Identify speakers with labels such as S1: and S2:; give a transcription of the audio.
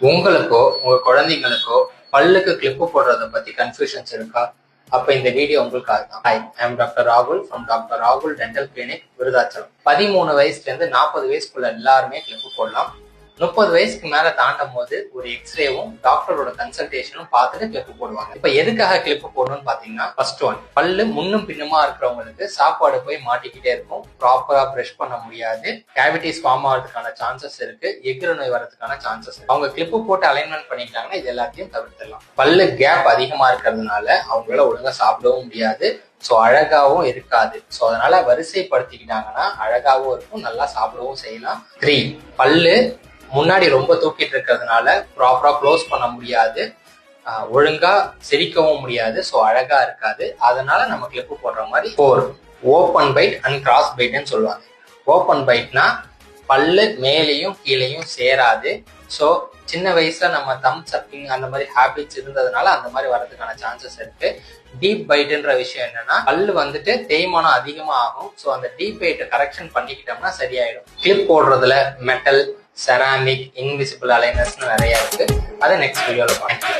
S1: உங்களுக்கோ உங்க குழந்தைங்களுக்கோ பல்லுக்கு கிளிப்பு போடுறத பத்தி கன்ஃபியூஷன்ஸ் இருக்கா? அப்ப இந்த வீடியோ உங்களுக்காக தான் ஹாய் ஐம் டாக்டர் ராகுல் ஃப்ரம் டாக்டர் ராகுல் டென்டல் கிளினிக் விருதாச்சலம். பதிமூணு வயசுல இருந்து நாற்பது வயசுக்குள்ள எல்லாருமே கிளிப்பு போடலாம். முப்பது வயசுக்கு மேல தாண்டும் போது ஒரு எக்ஸ்ரேவும் டாக்டரோட கன்சல்டேஷனும் பார்த்துட்டு கிளிப்பு போடுவாங்க. இப்ப எதுக்காக கிளிப்பு போடணும்னு பாத்தீங்கன்னா ஃபர்ஸ்ட் ஒன் பல்லு முன்னும் பின்னுமா இருக்கிறவங்களுக்கு சாப்பாடு போய் மாட்டிக்கிட்டே இருக்கும். ப்ராப்பரா பிரஷ் பண்ண முடியாது. கேவிட்டிஸ் ஃபார்ம் ஆகிறதுக்கான சான்சஸ் இருக்கு. எக்ர நோய் வரதுக்கான சான்சஸ் அவங்க கிளிப்பு போட்டு அலைன்மெண்ட் பண்ணிட்டாங்கன்னா இது எல்லாத்தையும் தவிர்த்துடலாம். பல்லு கேப் அதிகமா இருக்கிறதுனால அவங்களால ஒழுங்கா சாப்பிடவும் முடியாது. ஸோ அழகாவும் இருக்காது. ஸோ அதனால வரிசைப்படுத்திக்கிட்டாங்கன்னா அழகாவும் இருக்கும் நல்லா சாப்பிடவும் செய்யலாம். த்ரீ பல்லு முன்னாடி ரொம்ப தூக்கிட்டு இருக்கிறதுனால ப்ராப்பரா க்ளோஸ் பண்ண முடியாது. ஒழுங்கா சிரிக்கவும் முடியாது. ஸோ அழகா இருக்காது. அதனால நம்ம கிளிப்பு போடுற மாதிரி for open bite and cross பைட்னு சொல்லுவாங்க. ஓப்பன் பைட்னா பல்லு மேலேயும் கீழேயும் சேராது. ஸோ சின்ன வயசுல நம்ம தம் சப்பிங் அந்த மாதிரி ஹேபிட்ஸ் இருந்ததுனால அந்த மாதிரி வரதுக்கான சான்சஸ் இருக்கு. டீப் பைட்டுன்ற விஷயம் என்னன்னா பல்லு வந்துட்டு தேய்மானம் அதிகமாக ஆகும் ஸோ அந்த டீப் பைட்டை கரெக்ஷன் பண்ணிக்கிட்டோம்னா சரியாயிடும். கிளிப் போடுறதுல மெட்டல் செராமிக் இன்விசிபிள் அலைனர்ஸ்னு நிறைய இருக்கு. அதை நெக்ஸ்ட் வீடியோவில் பார்க்கலாம்.